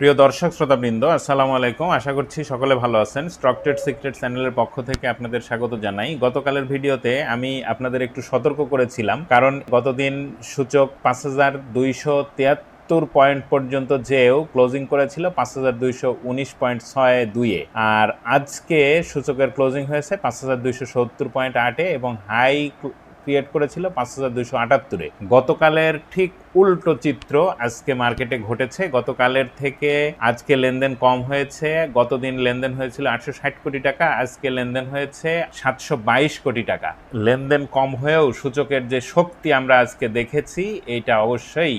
প্রিয় দর্শক, শ্রোতাবৃন্দ, আসসালামু আলাইকুম। আশা করছি সকলে ভালো আছেন। স্টক ট্রেড সিক্রেট চ্যানেলের পক্ষ থেকে আপনাদের স্বাগত জানাই। গতকালের ভিডিওতে আমি আপনাদের একটু সতর্ক করেছিলাম, কারণ গতদিন সূচক পাঁচ হাজার দুইশো তিয়াত্তর পয়েন্ট পর্যন্ত যেও ক্লোজিং করেছিল পাঁচ হাজার দুইশো উনিশ পয়েন্ট ছয় দুইয়ে আর আজকে সূচকের ক্লোজিং হয়েছে পাঁচ হাজার দুইশো সত্তর পয়েন্ট আটে এবং হাই ক্রিয়েট করেছিল পাঁচ হাজার দুশো আটাত্তরে। গতকালের ঠিক উল্টো চিত্র আজকে মার্কেটে ঘটেছে। গতকালের থেকে আজকে লেনদেন কম হয়েছে। গতদিন লেনদেন হয়েছিল আটশো ষাট কোটি টাকা, আজকে লেনদেন হয়েছে সাতশো বাইশ কোটি টাকা। লেনদেন কম হয়েও সূচকের যে শক্তি আমরা আজকে দেখেছি, এটা অবশ্যই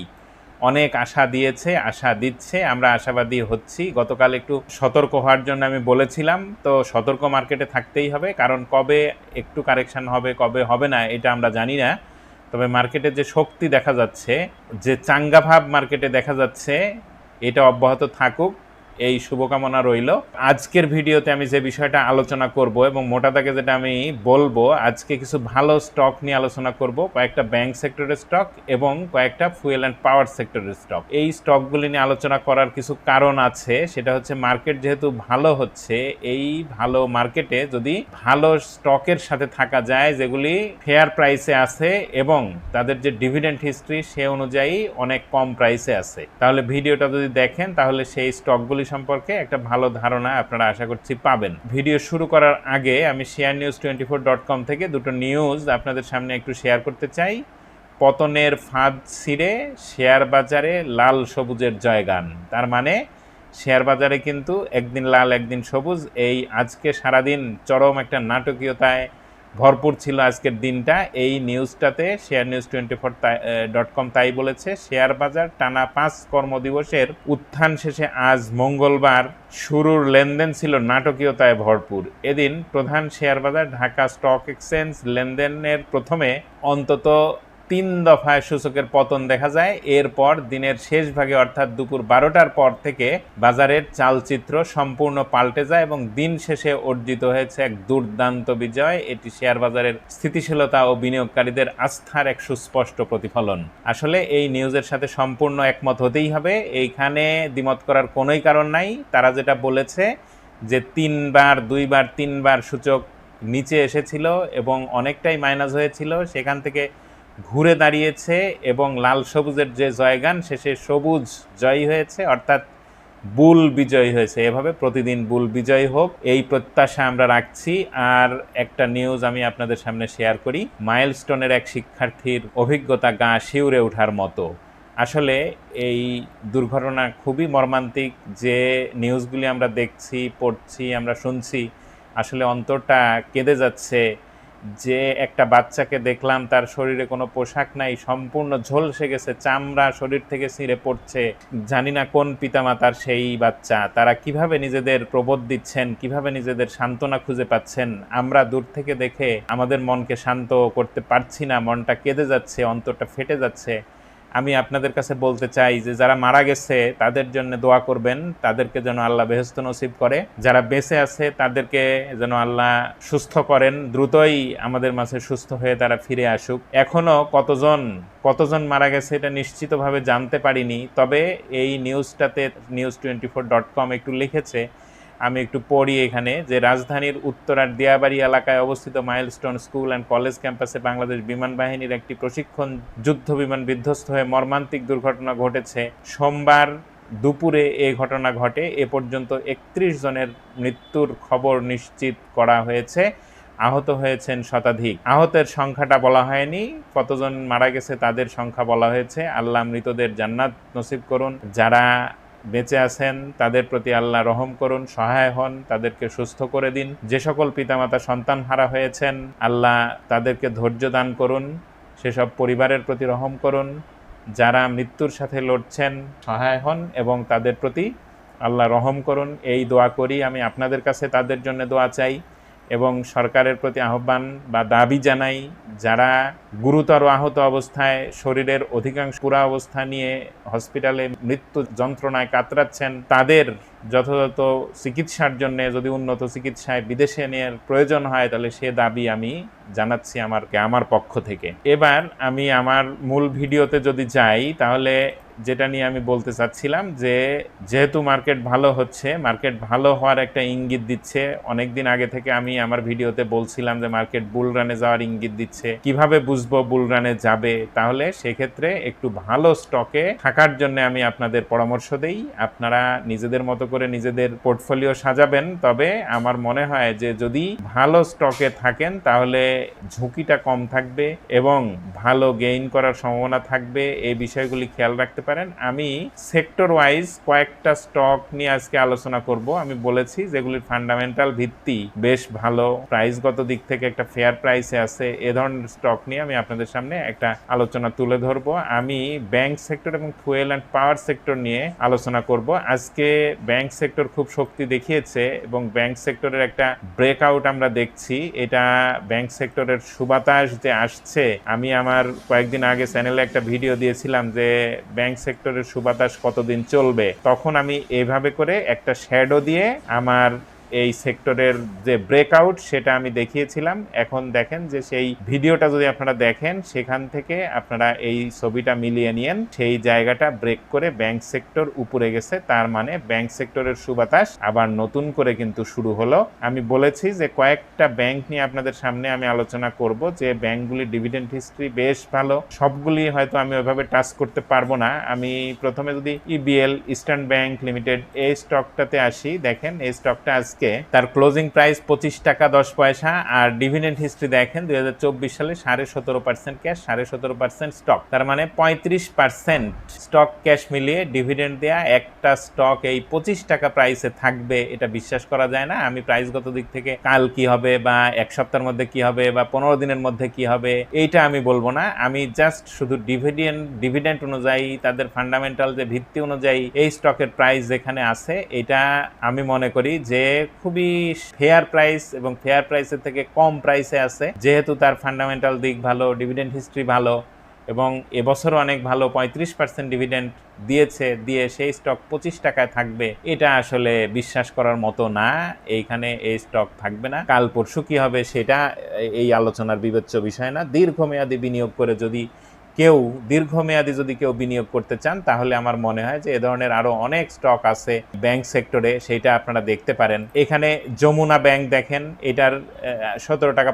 অনেক আশা দিয়েছে, আশা দিচ্ছে, আমরা আশাবাদী হচ্ছি। গতকাল একটু সতর্ক হওয়ার জন্য আমি বলেছিলাম, তো সতর্ক মার্কেটে থাকতেই হবে, কারণ কবে একটু কারেকশান হবে, কবে হবে না, এটা আমরা জানি না। তবে মার্কেটে যে শক্তি দেখা যাচ্ছে, যে চাঙ্গা ভাব মার্কেটে দেখা যাচ্ছে, এটা অব্যাহত থাকুক। এই শুভকামনা রইল। আজকের ভিডিওতে আমি যে বিষয়টা আলোচনা করব এবং মোটা দাগে যেটা আমি বলব, আজকে কিছু ভালো স্টক নিয়ে আলোচনা করব, কয়েকটা ব্যাংক সেক্টরের স্টক এবং কয়েকটা ফুয়েল অ্যান্ড পাওয়ার সেক্টরের স্টক এই স্টকগুলি নিয়ে আলোচনা করার কিছু কারণ আছে, সেটা হচ্ছে মার্কেট যেহেতু ভালো হচ্ছে, এই ভালো মার্কেটে যদি ভালো স্টকের সাথে থাকা যায়, যেগুলি ফেয়ার প্রাইসে আছে এবং তাদের যে ডিভিডেন্ড হিস্ট্রি সে অনুযায়ী অনেক কম প্রাইসে আছে। তাহলে ভিডিওটা যদি দেখেন, তাহলে সেই স্টকগুলি সম্পর্কে একটা ভালো ধারণা আপনারা আশা করছি পাবেন। ভিডিও শুরু করার আগে আমি share news twenty four dot com থেকে দুটো নিউজ আপনাদের সামনে একটু শেয়ার করতে চাই। পতনের ফাঁদ ছিঁড়ে শেয়ার বাজারে লাল সবুজের জয়গান। তার মানে শেয়ার বাজারে কিন্তু একদিন লাল, একদিন সবুজ। এই আজকে সারাদিন চরম একটা নাটকীয়তায় ভরপুর ছিল আজকের দিনটা। এই নিউজটাতে share news twenty four dot com তাই বলেছে, শেয়ার বাজার টানা পাঁচ কর্মদিবসের উত্থান শেষে আজ মঙ্গলবার শুরুর লেনদেন ছিল নাটকীয়তায় ভরপুর। এদিন প্রধান শেয়ার বাজার ঢাকা স্টক এক্সচেঞ্জ লেনদেনের প্রথমে অন্তত তিন দফায় সূচকের পতন দেখা যায়। এরপর দিনের শেষ ভাগে অর্থাৎ দুপুর বারোটার পর থেকে বাজারের চালচিত্র সম্পূর্ণ পাল্টে যায় এবং দিন শেষে অর্জিত হয়েছে এক দুর্দান্ত বিজয়। এটি শেয়ার বাজারের স্থিতিশীলতা ও বিনিয়োগকারীদের আস্থার এক সুস্পষ্ট প্রতিফলন। আসলে এই নিউজের সাথে সম্পূর্ণ একমত হতেই হবে। এইখানে দ্বিমত করার কোনোই কারণ নাই। তারা যেটা বলেছে যে তিনবার, দুইবার, তিনবার সূচক নিচে এসেছিল এবং অনেকটাই মাইনাস হয়েছিল, সেখান থেকে ঘুরে দাঁড়িয়েছে এবং লাল সবুজের যে জয়গান শেষে সবুজ জয়ী হয়েছে, অর্থাৎ বুল বিজয় হয়েছে। এভাবে প্রতিদিন বুল বিজয় হোক, এই প্রত্যাশা আমরা রাখছি। আর একটা নিউজ আমি আপনাদের সামনে শেয়ার করি, মাইলস্টোনের এক শিক্ষার্থীর অভিজ্ঞতা গা শিউরে ওঠার মতো। আসলে এই দুর্ঘটনা খুবই মর্মান্তিক, যে নিউজগুলি আমরা দেখছি, পড়ছি, আমরা শুনছি, আসলে অন্তরটা কেঁদে যাচ্ছে। যে একটা বাচ্চাকে দেখলাম তার শরীরে কোনো পোশাক নাই, সম্পূর্ণ ঝলসে গেছে, চামড়া শরীর থেকে ছিঁড়ে পড়ছে। জানি না কোন পিতামাতার সেই বাচ্চা, তারা কীভাবে নিজেদের প্রবোধ দিচ্ছেন, কীভাবে নিজেদের সান্ত্বনা খুঁজে পাচ্ছেন, আমরা দূর থেকে দেখে আমাদের মনকে শান্ত করতে পারছি না, মনটা কেঁদে যাচ্ছে, অন্তরটা ফেটে যাচ্ছে। আমি আপনাদের কাছে বলতে চাই যে যারা মারা গেছে, তাদের জন্য দোয়া করবেন, তাদেরকে যেন আল্লাহ বেহস্ত নসিব করে। যারা বেঁচে আছে, তাদেরকে যেন আল্লাহ সুস্থ করেন, দ্রুতই আমাদের মাঝে সুস্থ হয়ে তারা ফিরে আসুক। এখনও কতজন কতজন মারা গেছে এটা নিশ্চিতভাবে জানতে পারিনি, তবে এই নিউজটাতে news twenty four dot com একটু লিখেছে আমি একটু পড়ি এখানে যে রাজধানীর উত্তরার দিয়াবাড়ি এলাকায় অবস্থিত মাইলস্টোন স্কুল অ্যান্ড কলেজ ক্যাম্পাসে বাংলাদেশ বিমান বাহিনীর একটি প্রশিক্ষণ যুদ্ধ বিমান বিধ্বস্ত হয়ে মর্মান্তিক দুর্ঘটনা ঘটেছে। সোমবার দুপুরে এই ঘটনা ঘটে। এ পর্যন্ত একত্রিশ জনের মৃত্যুর খবর নিশ্চিত করা হয়েছে। আহত হয়েছেন শতাধিক। আহতের সংখ্যাটা বলা হয়নি। কতজন মারা গেছে তাদের সংখ্যা বলা হয়েছে। আল্লাহ মৃতদের জান্নাত নসিব করুন। যারা বেঁচে আছেন, তাদের প্রতি আল্লাহ রহম করুন, সহায় হন, তাদেরকে সুস্থ করে দিন। যে সকল পিতামাতা সন্তান হারা হয়েছেন, আল্লাহ তাদেরকে ধৈর্য দান করুন, সেসব পরিবারের প্রতি রহম করুন। যারা মৃত্যুর সাথে লড়ছেন, সহায় হন এবং তাদের প্রতি আল্লাহ রহম করুন। এই দোয়া করি, আমি আপনাদের কাছে তাদের জন্য দোয়া চাই। এবং সরকারের প্রতি আহ্বান বা দাবি জানাই যারা গুরুতর আহত অবস্থায় শরীরের অধিকাংশ পুরা অবস্থা নিয়ে হসপিটালে মৃত্যু যন্ত্রণায় কাতরাচ্ছেন, তাদের যথাযথ চিকিৎসার জন্য যদি উন্নত চিকিৎসায় বিদেশে নেওয়ার প্রয়োজন হয়, তাহলে সে দাবি আমি জানাচ্ছি আমার আমার পক্ষ থেকে। এবার আমি আমার মূল ভিডিওতে যদি যাই, তাহলে যেটা নিয়ে আমি বলতে চাচ্ছিলাম যে, যেহেতু মার্কেট ভালো হচ্ছে, মার্কেট ভালো হওয়ার একটা ইঙ্গিত দিচ্ছে। অনেক দিন আগে থেকে আমি আমার ভিডিওতে বলছিলাম যে, মার্কেট বুল রানে যাওয়ার ইঙ্গিত দিচ্ছে। কীভাবে বুঝব বুল রানে যাবে? তাহলে সেক্ষেত্রে একটু ভালো স্টকে থাকার জন্য আমি আপনাদের পরামর্শ দেই। আপনারা নিজেদের মতো করে নিজেদের পোর্টফোলিও সাজাবেন, তবে আমার মনে হয় যে যদি ভালো স্টকে থাকেন, তাহলে ঝুঁকিটা কম থাকবে এবং ভালো গেইন করার সম্ভাবনা থাকবে। এই বিষয়গুলি খেয়াল রাখতে পারেন। আমি সেক্টর ওয়াইজ কয়েকটা স্টক নিয়ে আজকে আলোচনা করব। আমি বলেছি যেগুলির ফান্ডামেন্টাল ভিত্তি বেশ ভালো প্রাইসগত দিক থেকে একটা ফেয়ার প্রাইসে আছে। এ ধরনের স্টক নিয়ে আমি আপনাদের সামনে একটা আলোচনা তুলে ধরবো। আমি ব্যাংক সেক্টর এবং ফুয়েল অ্যান্ড পাওয়ার সেক্টর নিয়ে আলোচনা করব। আজকে ব্যাংক সেক্টর খুব শক্তি দেখিয়েছে এবং ব্যাংক সেক্টরের একটা ব্রেকআউট আমরা দেখছি। এটা ব্যাংক সেক্টরের সুবাতাস যে আসছে, আমি আমার কয়েকদিন আগে চ্যানেলে একটা ভিডিও দিয়েছিলাম যে ব্যাংক সেক্টরের সুবাতাস কতদিন চলবে? তখন আমি এভাবে করে একটা শ্যাডো দিয়ে আমার এই সেক্টরের যে ব্রেকআউট সেটা আমি দেখিয়েছিলাম। এখন দেখেন যে সেই ভিডিওটা যদি আপনারা দেখেন, সেখান থেকে আপনারা এই ছবিটা মিলিয়ে নিয়েন। সেই জায়গাটা ব্রেক করে ব্যাংক সেক্টর উপরে গেছে, তার মানে ব্যাংক সেক্টরের সুবাতাস আবার নতুন করে কিন্তু শুরু হলো। আমি বলেছি যে কয়েকটা ব্যাংক নিয়ে আপনাদের সামনে আমি আলোচনা করব, যে ব্যাংকগুলির ডিভিডেন্ড হিস্ট্রি বেশ ভালো। সবগুলি হয়তো আমি ওইভাবে টাচ করতে পারব না। আমি প্রথমে যদি ইবিএল ইস্টার্ন ব্যাংক লিমিটেড এই স্টকটাতে আসি। দেখেন এই স্টকটা আজকে তার ক্লোজিং প্রাইস পঁচিশ টাকা দশ পয়সা, আর ডিভিডেন্ড হিস্ট্রি দেখেন দু হাজার চব্বিশ সালে সাড়ে সতেরো পার্সেন্ট ক্যাশ সাড়ে সতেরো পার্সেন্ট স্টক তার মানে পঁয়ত্রিশ পার্সেন্ট স্টক ক্যাশ মিলিয়ে ডিভিডেন্ড দেয়া একটা স্টক এই পঁচিশ টাকা প্রাইসে থাকবে, এটা বিশ্বাস করা যায় না। আমি প্রাইসগত দিক থেকে কাল কি হবে, বা এক সপ্তাহের মধ্যে কি হবে, বা পনেরো দিনের মধ্যে কি হবে, এইটা আমি বলব না। আমি জাস্ট শুধু ডিভিডেন্ড ডিভিডেন্ট অনুযায়ী, তাদের ফান্ডামেন্টাল যে ভিত্তি অনুযায়ী এই স্টকের প্রাইস যেখানে আছে, এটা আমি মনে করি যে খুবই ফেয়ার প্রাইস এবং ফেয়ার প্রাইসের থেকে কম প্রাইসে আছে। যেহেতু তার ফান্ডামেন্টাল দিক ভালো ডিভিডেন্ড হিস্ট্রি ভালো এবং এবছরও অনেক ভালো, পঁয়ত্রিশ পার্সেন্ট ডিভিডেন্ড দিয়েছে, দিয়ে সেই স্টক পঁচিশ টাকায় থাকবে। এটা আসলে বিশ্বাস করার মতো না, এইখানে এই স্টক থাকবে না। কাল পরশু কি হবে সেটা এই আলোচনার বিবেচ্য বিষয় না। দীর্ঘমেয়াদী বিনিয়োগ করে যদি কেউ দীর্ঘমেয়াদী যদি কেউ বিনিয়োগ করতে চান, তাহলে আমার মনে হয় যে এ ধরনের আরও অনেক স্টক আছে ব্যাংক সেক্টরে সেটা আপনারা দেখতে পারেন। এখানে যমুনা ব্যাংক দেখেন, এটার সতেরো টাকা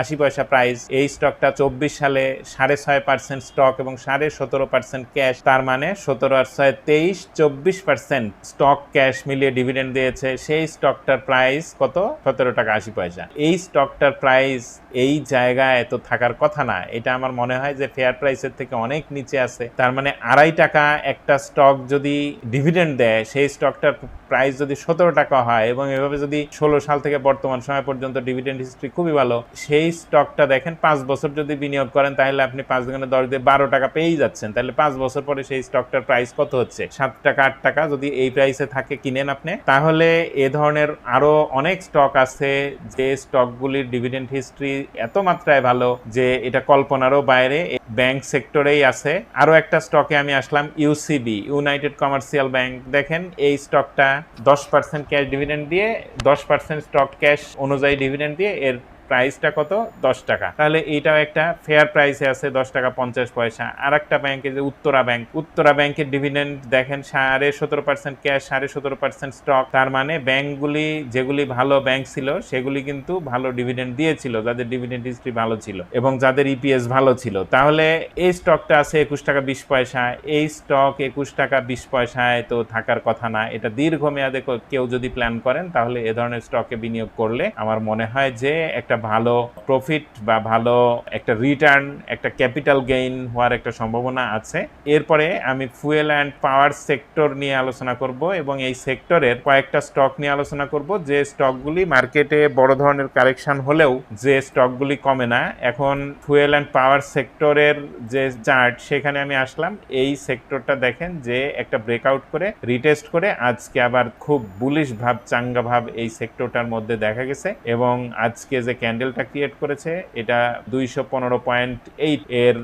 আশি পয়সা প্রাইস এই স্টকটা চব্বিশ সালে সাড়ে ছয় পার্সেন্ট স্টক এবং সাড়ে সতেরো পার্সেন্ট ক্যাশ তার মানে সতেরো আর ছয়, তেইশ, চব্বিশ পার্সেন্ট স্টক ক্যাশ মিলিয়ে ডিভিডেন্ড দিয়েছে। সেই স্টকটার প্রাইস কত? সতেরো টাকা আশি পয়সা। এই স্টকটার প্রাইস এই জায়গায় তো থাকার কথা না। এটা আমার মনে হয় যে ফেয়ার প্রাইসের থেকে অনেক নিচে আছে। তার মানে আড়াই টাকা একটা স্টক যদি ডিভিডেন্ড দেয়, সেই স্টকটার প্রাইস যদি সতেরো টাকা হয় এবং এভাবে যদি ষোলো সাল থেকে বর্তমান সময় পর্যন্ত ডিভিডেন্ড হিস্ট্রি খুবই ভালো, সেই স্টকটা দেখেন পাঁচ বছর যদি বিনিয়োগ করেন, তাহলে আপনি পাঁচ গুণে দশ দিয়ে বারো টাকা পেয়েই যাচ্ছেন। তাহলে পাঁচ বছর পরে সেই স্টকটার প্রাইস কত হচ্ছে? সাত টাকা, আট টাকা যদি এই প্রাইসে থাকে কিনেন আপনি। তাহলে এ ধরনের আরও অনেক স্টক আছে যে স্টকগুলির ডিভিডেন্ড হিস্ট্রি এত মাত্রায় ভালো যে এটা কল্পনারও বাইরে। ব্যাংক সেক্টরেই আছে। আরও একটা স্টকে আমি আসলাম ইউসিবি ইউনাইটেড কমার্শিয়াল ব্যাংক দেখেন, এই স্টকটা দশ পার্সেন্ট ক্যাশ ডিভিডেন্ড দিয়ে, দশ পার্সেন্ট স্টক ক্যাশ অনুযায়ী ডিভিডেন্ড দিয়ে এর প্রাইসটা কত? দশ টাকা। তাহলে এইটাও একটা ফেয়ার প্রাইসে আছে দশ টাকা পঞ্চাশ পয়সা। আর একটা ব্যাংকে যে উত্তরা ব্যাংক উত্তরা ব্যাংকের ডিভিডেন্ড দেখেন সাড়ে সতেরো পার্সেন্ট ক্যাশ সাড়ে সতেরো পার্সেন্ট স্টক তার মানে ব্যাংকগুলি যেগুলি ভালো ব্যাংক ছিল, সেগুলি কিন্তু ভালো ডিভিডেন্ড দিয়েছিল। যাদের ডিভিডেন্ড হিস্ট্রি ভালো ছিল এবং যাদের ইপিএস ভালো ছিল। তাহলে এই স্টকটা আছে একুশ টাকা বিশ পয়সা। এই স্টক একুশ টাকা বিশ পয়সায় তো থাকার কথা না। এটা দীর্ঘমেয়াদে কেউ যদি প্ল্যান করেন, তাহলে এ ধরনের স্টকে বিনিয়োগ করলে আমার মনে হয় যে একটা ভালো প্রফিট বা ভালো একটা রিটার্ন একটা ক্যাপিটাল গেইন হওয়ার একটা সম্ভাবনা আছে। এরপরে আমি ফুয়েল অ্যান্ড পাওয়ার সেক্টর নিয়ে আলোচনা করব এবং এই সেক্টরের কয়েকটা স্টক নিয়ে আলোচনা করব। যে স্টকগুলি মার্কেটে বড় ধরনের কারেকশন হলেও যে স্টকগুলি কমে না, এখন ফুয়েল অ্যান্ড পাওয়ার সেক্টরের যে চার্ট সেখানে আমি আসলাম। এই সেক্টরটা দেখেন যে একটা ব্রেকআউট করে রিটেস্ট করে, আজকে আবার খুব বুলিশ ভাব, চাঙ্গা ভাব এই সেক্টরটার মধ্যে দেখা গেছে এবং আজকে যে ক্যান্ডেলটা ক্রিয়েট করেছে, এটা দুইশো পনেরো পয়েন্ট এইট এর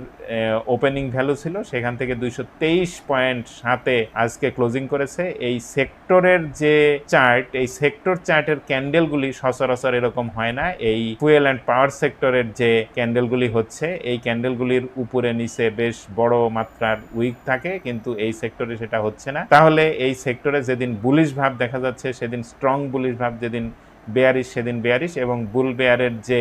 ওপেনিং ভ্যালু ছিল, সেখান থেকে দুইশো তেইশ পয়েন্ট সাতে আজকে ক্লোজিং করেছে। এই সেক্টরের যে চার্ট এই সেক্টর চার্টের ক্যান্ডেলগুলি সচরাচর এরকম হয় না। এই ফুয়েল অ্যান্ড পাওয়ার সেক্টরের যে ক্যান্ডেলগুলি হচ্ছে, এই ক্যান্ডেলগুলির উপরে নিচে বেশ বড় মাত্রার উইক থাকে, কিন্তু এই সেক্টরে সেটা হচ্ছে না। তাহলে এই সেক্টরে যেদিন বুলিশ ভাব দেখা যাচ্ছে, সেদিন স্ট্রং বুলিশ ভাব যেদিন বেয়ারিশ, সেদিন বেয়ারিশ এবং বুল বেয়ারের যে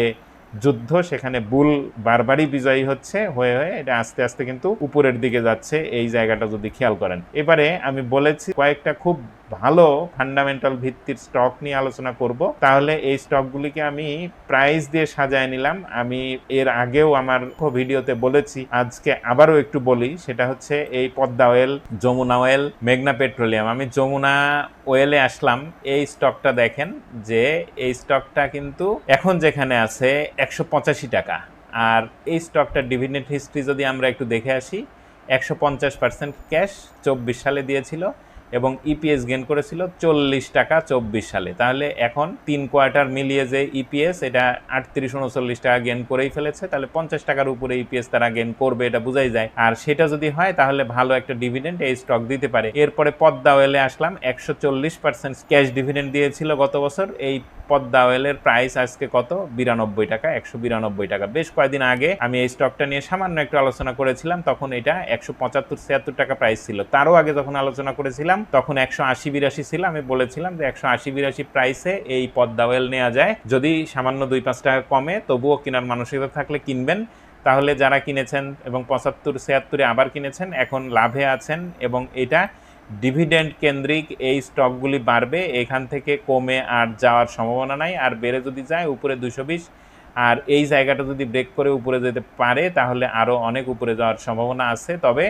যুদ্ধ, সেখানে বুল বারবারই বিজয়ী হচ্ছে, হয়ে হয়ে এটা আস্তে আস্তে কিন্তু উপরের দিকে যাচ্ছে, এই জায়গাটা যদি খেয়াল করেন। এবারে আমি বলেছি কয়েকটা খুব ভালো ফান্ডামেন্টাল ভিত্তির স্টক নিয়ে আলোচনা করব। তাহলে এই স্টকগুলিকে আমি প্রাইস দিয়ে সাজায় নিলাম। আমি এর আগেও আমার ভিডিওতে বলেছি, আজকে আবারও একটু বলি, সেটা হচ্ছে এই পদ্মা অয়েল যমুনা অয়েল মেঘনা পেট্রোলিয়াম আমি যমুনা ওয়েলে আসলাম। এই স্টকটা দেখেন যে এই স্টকটা কিন্তু এখন যেখানে আছে একশো পঁচাশি টাকা। আর এই স্টকটার ডিভিডেন্ড হিস্ট্রি যদি আমরা একটু দেখে আসি, একশো ক্যাশ চব্বিশ সালে দিয়েছিল। এবং ইপিএস গেন করেছিল চল্লিশ টাকা চব্বিশ সালে। তাহলে এখন তিন কোয়ার্টার মিলিয়ে যে ইপিএস এটা আটত্রিশ উনচল্লিশ টাকা গেন করেই ফেলেছে। তাহলে পঞ্চাশ টাকার উপরে ইপিএস তারা গেন করবে, এটা বোঝাই যায়। আর সেটা যদি হয়, তাহলে ভালো একটা ডিভিডেন্ড এই স্টক দিতে পারে। এরপরে পদ্মা ওয়েলে আসলাম, একশো চল্লিশ পার্সেন্ট ক্যাশ ডিভিডেন্ড দিয়েছিল গত বছর। এই পদ্মা ওয়েলের প্রাইস আজকে কত? বিরানব্বই টাকা, একশো বিরানব্বই টাকা। বেশ কয়েকদিন আগে আমি এই স্টকটা নিয়ে সামান্য একটু আলোচনা করেছিলাম, তখন এটা একশো পঁচাত্তর ছিয়াত্তর টাকা প্রাইস ছিল। তারও আগে যখন আলোচনা করেছিলাম তখন একশো আশি বিরাশি ছিল। আমি বলেছিলাম যে একশো আশি বিরাশি প্রাইসে এই পদ্মা অয়েল নেওয়া যায়। যদি সামান্য দুই পাঁচ টাকা কমে, তবুও কেনার মানসিকতা থাকলে কিনবেন। তাহলে যারা কিনেছেন এবং পঁচাত্তর, ছিয়াত্তরে আবার কিনেছেন, এখন লাভে আছেন এবং এটা ডিভিডেন্ড কেন্দ্রিক এই স্টকগুলি বাড়বে। এখান থেকে কমে আর যাওয়ার সম্ভাবনা নাই। আর বেড়ে যদি যায়, উপরে দুশো বিশ। আর এই জায়গাটা যদি ব্রেক করে উপরে যেতে পারে, তাহলে আরও অনেক উপরে যাওয়ার সম্ভাবনা আছে। তবে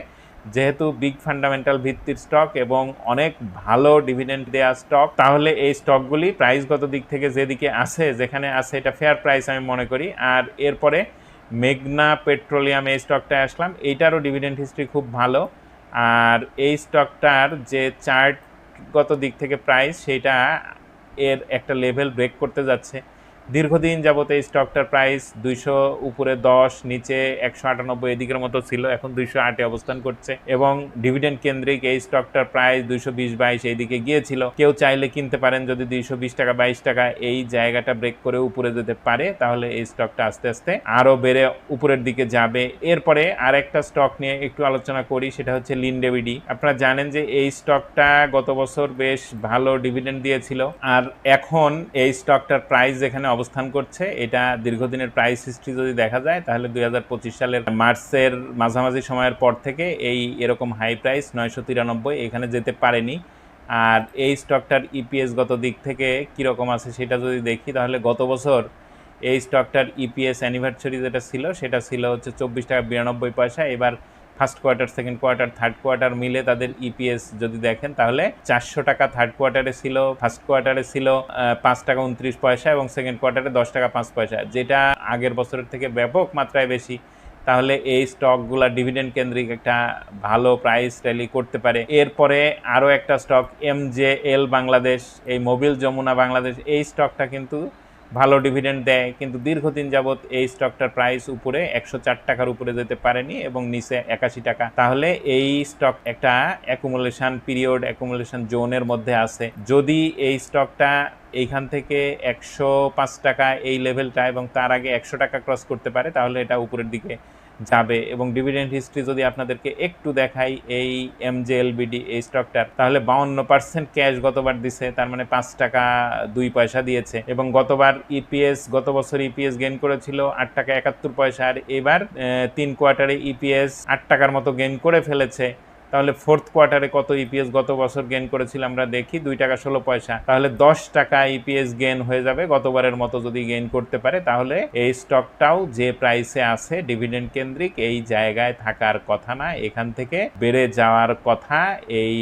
যেহেতু বিগ ফান্ডামেন্টাল ভিত্তির স্টক এবং অনেক ভালো ডিভিডেন্ড দেওয়া স্টক, তাহলে এই স্টকগুলি প্রাইসগত দিক থেকে যেদিকে আছে, যেখানে আছে, এটা ফেয়ার প্রাইস আমি মনে করি। আর এরপরে মেঘনা পেট্রোলিয়াম এই স্টকটায় আসলাম, এইটারও ডিভিডেন্ড হিস্ট্রি খুব ভালো। আর এই স্টকটার যে চার্টগত দিক থেকে প্রাইস সেটা এর একটা লেভেল ব্রেক করতে যাচ্ছে। দীর্ঘদিন যাবত এই স্টকটার প্রাইস দুইশো উপরে দশ, নিচে একশো আটানব্বই এদিকের মতো ছিল, এখন দুইশো আটে অবস্থান করছে। এবং ডিভিডেন্ড কেন্দ্রিক এই স্টকটার প্রাইস দুইশো বিশ বাইশ এইদিকে গিয়েছিল। কেউ চাইলে কিনতে পারেন যদি দুইশো বিশ টাকা বাইশ টাকা এই জায়গাটা ব্রেক করে উপরে যেতে পারে, তাহলে এই স্টকটা আস্তে আস্তে আরও বেড়ে উপরের দিকে যাবে। এরপরে আর একটা স্টক নিয়ে একটু আলোচনা করি, সেটা হচ্ছে লিনডেভিডি। আপনারা জানেন যে এই স্টকটা গত বছর বেশ ভালো ডিভিডেন্ড দিয়েছিল। আর এখন এই স্টকটার প্রাইস যেখানে অবস্থান করছে, এটা দীর্ঘদিনের প্রাইস হিস্ট্রি যদি দেখা যায়, তাহলে দু হাজার পঁচিশ সালের মার্চের মাঝামাঝি সময়ের পর থেকে এই এরকম হাই প্রাইস নয়শো তিরানব্বই এখানে যেতে পারেনি। আর এই স্টকটার ইপিএস গত দিক থেকে কীরকম আছে সেটা যদি দেখি, তাহলে গত বছর এই স্টকটার ইপিএস অ্যানিভার্সারি যেটা ছিল, সেটা ছিল হচ্ছে চব্বিশ টাকা বিরানব্বই পয়সা। এবার first quarter second quarter third quarter মিলে তাদের ইপিএস যদি দেখেন, তাহলে চারশো টাকা থার্ড কোয়ার্টারে ছিল ফার্স্ট কোয়ার্টারে ছিল পাঁচ টাকা উনত্রিশ পয়সা এবং সেকেন্ড কোয়ার্টারে দশ টাকা পাঁচ পয়সা। যেটা আগের বছরের থেকে ব্যাপক মাত্রায় বেশি, তাহলে এই স্টকগুলা ডিভিডেন্ড কেন্দ্রিক একটা ভালো প্রাইস র্যালি করতে পারে। এরপরে আরও একটা stock M J L Bangladesh এই মোবিল যমুনা বাংলাদেশ এই স্টকটা কিন্তু ভালো ডিভিডেন্ড দেয়, কিন্তু দীর্ঘদিন যাবৎ এই স্টকটার প্রাইস উপরে একশো চার টাকার উপরে যেতে পারেনি এবং নিচে একাশি টাকা। তাহলে এই স্টক একটা অ্যাকুমুলেশন পিরিয়ড অ্যাকুমুলেশন জোনের মধ্যে আছে। যদি এই স্টকটা এইখান থেকে একশো পাঁচ টাকা এই লেভেলটা এবং তার আগে একশো টাকা ক্রস করতে পারে, তাহলে এটা উপরের দিকে যাবে এবং ডিভিডেন্ড হিস্ট্রি যদি আপনাদেরকে একটু দেখাই, এই এমজেএলবিডি এই স্টকটার তাহলে বাউন্ন পার্সেন্ট ক্যাশ গতবার দিছে, তার মানে পাঁচ টাকা দুই পয়সা দিয়েছে এবং গতবার ইপিএস গত বছর ইপিএস গেন করেছিল আট টাকা একাত্তর পয়সা, আর এবার তিন কোয়ার্টারে ইপিএস আট টাকার মতো গেন করে ফেলেছে। তাহলে ফোর্থ কোয়ার্টারে কত ইপিএস গত বছর গেন করেছিল আমরা দেখি, দুই টাকা ষোলো পয়সা। তাহলে দশ টাকা ইপিএস গেন হয়ে যাবে, গতবারের মতো যদি গেন করতে পারে, তাহলে এই স্টকটাও যে প্রাইসে আছে ডিভিডেন্ড কেন্দ্রিক, এই জায়গায় থাকার কথা না, এখান থেকে বেড়ে যাওয়ার কথা, এই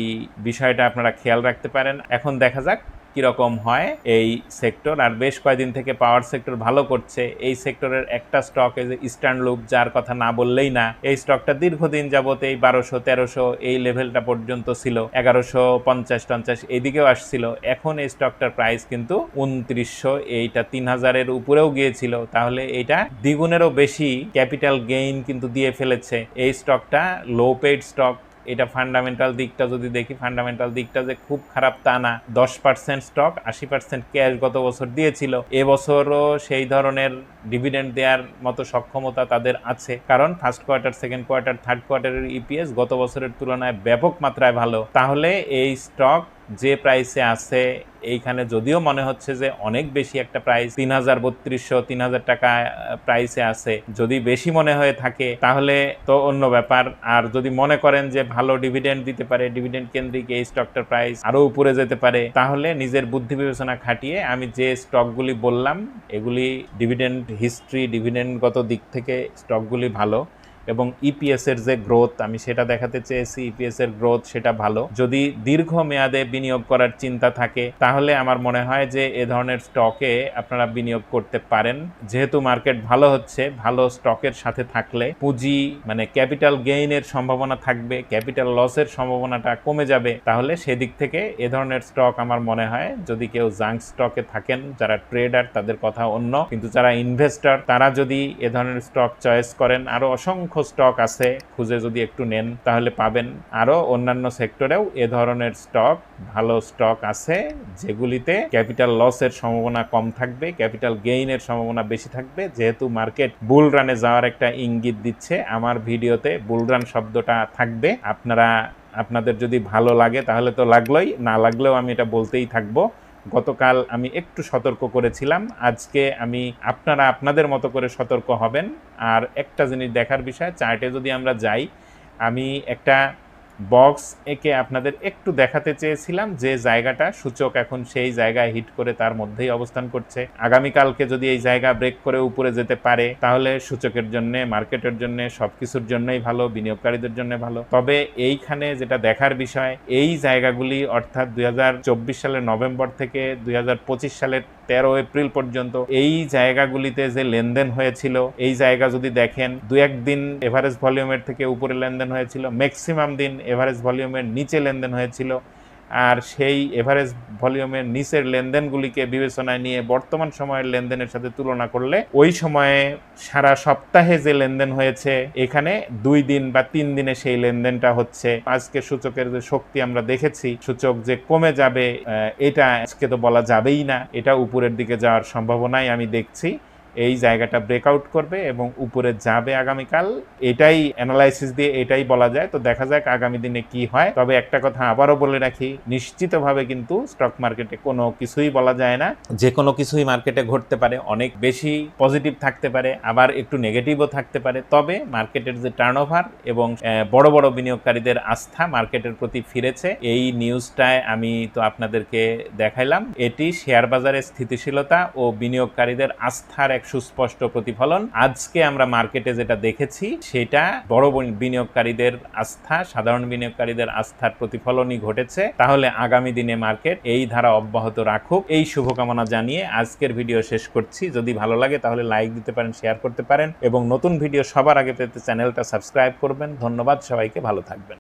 বিষয়টা আপনারা খেয়াল রাখতে পারেন। এখন দেখা যাক কীরকম হয় এই সেক্টর আর বেশ কয়েকদিন থেকে পাওয়ার সেক্টর ভালো করছে। এই সেক্টরের একটা স্টক এই যে ইস্টার্ন লুপ যার কথা না বললেই না, এই স্টকটা দীর্ঘদিন যাবত এই বারোশো, তেরোশো, এই লেভেলটা পর্যন্ত ছিল। এগারোশো পঞ্চাশ টঞ্চাশ এইদিকেও আসছিল। এখন এই স্টকটার প্রাইস কিন্তু উনত্রিশশো, এইটা তিন হাজারের উপরেও গিয়েছিল। তাহলে এটা দ্বিগুণেরও বেশি ক্যাপিটাল গেইন কিন্তু দিয়ে ফেলেছে। এই স্টকটা লো পেড স্টক এটা ফান্ডামেন্টাল দিকটা যদি দেখি ফান্ডামেন্টাল দিকটা যে খুব খারাপ তা না। দশ পার্সেন্ট স্টক আশি পার্সেন্ট ক্যাশ গত বছর দিয়েছিল। এবছরও সেই ধরনের ডিভিডেন্ড দেওয়ার মতো সক্ষমতা তাদের আছে। কারণ first quarter second quarter third কোয়ার্টারের EPS গত বছরের তুলনায় ব্যাপক মাত্রায় ভালো। তাহলে এই স্টক যে প্রাইসে আছে, এইখানে যদিও মনে হচ্ছে যে অনেক বেশি একটা প্রাইস তিন হাজার, বত্রিশশো, তিন হাজার টাকা প্রাইসে আছে, যদি বেশি মনে হয়ে থাকে, তাহলে তো অন্য ব্যাপার। আর যদি মনে করেন যে ভালো ডিভিডেন্ড দিতে পারে ডিভিডেন্ড কেন্দ্রিক এই স্টকটার প্রাইস আরও উপরে যেতে পারে, তাহলে নিজের বুদ্ধি বিবেচনা খাটিয়ে আমি যে স্টকগুলি বললাম, এগুলি ডিভিডেন্ড হিস্ট্রি ডিভিডেন্ডগত দিক থেকে স্টকগুলি ভালো। এবং ইপিএস এর যে গ্রোথ আমি সেটা দেখাতে চেয়েছি ইপিএস এর গ্রোথ সেটা ভালো। যদি দীর্ঘ মেয়াদে বিনিয়োগ করার চিন্তা থাকে, তাহলে আমার মনে হয় যে এ ধরনের স্টকে আপনারা বিনিয়োগ করতে পারেন। যেহেতু মার্কেট ভালো হচ্ছে, ভালো স্টকের সাথে থাকলে পুঁজি মানে ক্যাপিটাল গেইনের সম্ভাবনা থাকবে ক্যাপিটাল লসের সম্ভাবনাটা কমে যাবে। তাহলে সেদিক থেকে এ ধরনের স্টক আমার মনে হয়, যদি কেউ জাঙ্ক স্টকে থাকেন, যারা ট্রেডার তাদের কথা অন্য। কিন্তু যারা ইনভেস্টর তারা যদি এ ধরনের স্টক চয়েস করেন, আরও অসংখ্য স্টক আছে, খুঁজে যদি একটু নেন তাহলে পাবেন। আরও অন্যান্য সেক্টরেও এ ধরনের স্টক ভালো স্টক আছে, যেগুলিতে ক্যাপিটাল লসের সম্ভাবনা কম থাকবে ক্যাপিটাল গেইনের সম্ভাবনা বেশি থাকবে। যেহেতু মার্কেট বুল রানে যাওয়ার একটা ইঙ্গিত দিচ্ছে, আমার ভিডিওতে বুল রান শব্দটা থাকবে। আপনারা, আপনাদের যদি ভালো লাগে তাহলে তো লাগলোই, না লাগলেও আমি এটা বলতেই থাকব। গতকাল আমি একটু সতর্ক করেছিলাম। আজকে আমি আপনারা আপনাদের মতো করে সতর্ক হবেন। আর একটা জিনিস দেখার বিষয়, চার্টে যদি আমরা যাই, আমি একটা বক্স একে আপনাদের একটু দেখাতে চেয়েছিলাম যে জায়গাটা সূচক এখন সেই জায়গায় হিট করে তার মধ্যেই অবস্থান করছে। আগামীকালকে যদি এই জায়গা ব্রেক করে উপরে যেতে পারে, তাহলে সূচকের জন্য, মার্কেটের জন্য, সবকিছুর জন্যই ভালো, বিনিয়োগকারীদের জন্য ভালো। তবে এইখানে যেটা দেখার বিষয়, এই জায়গাগুলি অর্থাৎ দুই হাজার চব্বিশ সালের নভেম্বর থেকে দুই হাজার পঁচিশ সালের তেরো এপ্রিল পর্যন্ত, এই জায়গাগুলিতে যে লেনদেন হয়েছিল, এই জায়গা যদি দেখেন দু একদিন এভারেজ ভলিউমের থেকে উপরে লেনদেন হয়েছিল, ম্যাক্সিমাম দিন এভারেজ ভলিউমের নিচে লেনদেন হয়েছিল। আর সেই এভারেজ ভলিউমের নিচের লেনদেনগুলিকে বিবেচনায় নিয়ে বর্তমান সময়ের লেনদেনের সাথে তুলনা করলে ওই সময়ে সারা সপ্তাহে যে লেনদেন হয়েছে, এখানে দুই দিন বা তিন দিনে সেই লেনদেনটা হচ্ছে। আজকে সূচকের যে শক্তি আমরা দেখেছি, সূচক যে কমে যাবে এটা আজকে তো বলা যাবেই না। এটা উপরের দিকে যাওয়ার সম্ভাবনাই আমি দেখছি। এই জায়গাটা ব্রেকআউট করবে এবং উপরে যাবে আগামীকাল। এটাই অ্যানালাইসিস দিয়ে এটাই বলা যায়। তো দেখা যাক আগামী দিনে কি হয়। তবে একটা কথা আবারও বলে রাখি, নিশ্চিতভাবে কিন্তু স্টক মার্কেটে কোনো কিছুই বলা যায় না। যে কোনো কিছুই মার্কেটে ঘটতে পারে। অনেক বেশি পজিটিভ থাকতে পারে, আবার একটু নেগেটিভও থাকতে পারে। তবে মার্কেটের যে টার্নওভার এবং বড় বড় বিনিয়োগকারীদের আস্থা মার্কেটের প্রতি ফিরেছে। এই নিউজটায় আমি তো আপনাদেরকে দেখাইলাম, এটি শেয়ার বাজারের স্থিতিশীলতা ও বিনিয়োগকারীদের আস্থার এক সুস্পষ্ট প্রতিফলন। আজকে আমরা মার্কেটে যেটা দেখেছি, সেটা বড় বনি- বিনিয়োগকারীদের আস্থা, সাধারণ বিনিয়োগকারীদের আস্থার প্রতিফলনই ঘটেছে। তাহলে আগামী দিনে মার্কেট এই ধারা অব্যাহত রাখুক। এই শুভকামনা জানিয়ে আজকের ভিডিও শেষ করছি। যদি ভালো লাগে, তাহলে লাইক দিতে পারেন, শেয়ার করতে পারেন এবং নতুন ভিডিও সবার আগে পেতে চ্যানেলটা সাবস্ক্রাইব করবেন। ধন্যবাদ সবাইকে, ভালো থাকবেন।